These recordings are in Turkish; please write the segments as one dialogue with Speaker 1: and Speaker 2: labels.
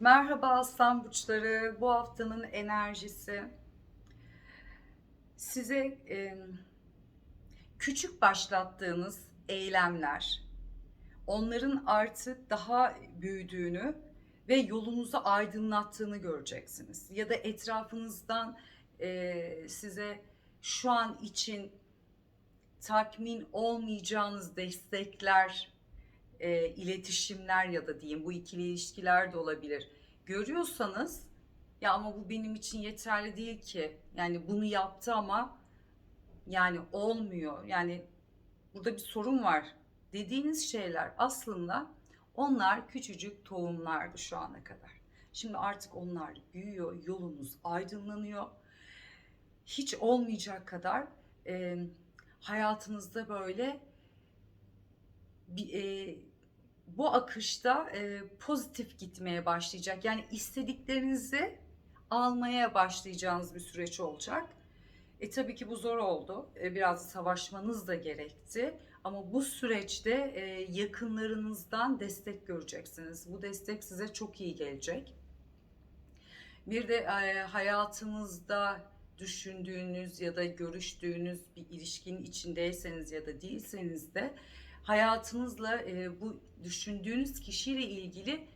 Speaker 1: Merhaba aslan burçları. Bu haftanın enerjisi size e, küçük başlattığınız eylemler, onların artık daha büyüdüğünü ve yolunuzu aydınlattığını göreceksiniz. Ya da etrafınızdan e, size şu an için tatmin olmayacağınız destekler, e, iletişimler ya da diyeyim bu ikili ilişkiler de olabilir. Görüyorsanız ya ama bu benim için yeterli değil ki. Yani bunu yaptı ama yani olmuyor. Yani burada bir sorun var dediğiniz şeyler aslında onlar küçücük tohumlardı şu ana kadar. Şimdi artık onlar büyüyor, yolunuz aydınlanıyor. Hiç olmayacak kadar e, hayatınızda böyle bir, e, bu akışta e, pozitif gitmeye başlayacak. Yani istediklerinizi almaya başlayacağınız bir süreç olacak. E tabii ki bu zor oldu. E, biraz savaşmanız da gerekti. Ama bu süreçte e, yakınlarınızdan destek göreceksiniz. Bu destek size çok iyi gelecek. Bir de e, hayatınızda düşündüğünüz ya da görüştüğünüz bir ilişkinin içindeyseniz ya da değilseniz de hayatınızla e, bu düşündüğünüz kişiyle ilgili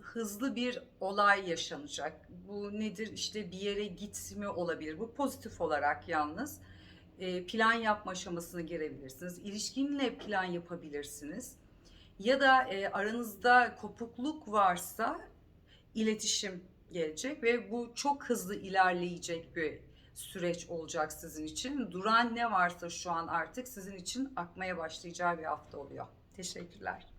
Speaker 1: hızlı bir olay yaşanacak. Bu nedir? İşte bir yere gitme olabilir. Bu pozitif olarak yalnız. E, plan yapma aşamasına girebilirsiniz. İlişkinle plan yapabilirsiniz. Ya da e, aranızda kopukluk varsa iletişim gelecek ve bu çok hızlı ilerleyecek bir süreç olacak sizin için. Duran ne varsa şu an artık sizin için akmaya başlayacağı bir hafta oluyor. Teşekkürler.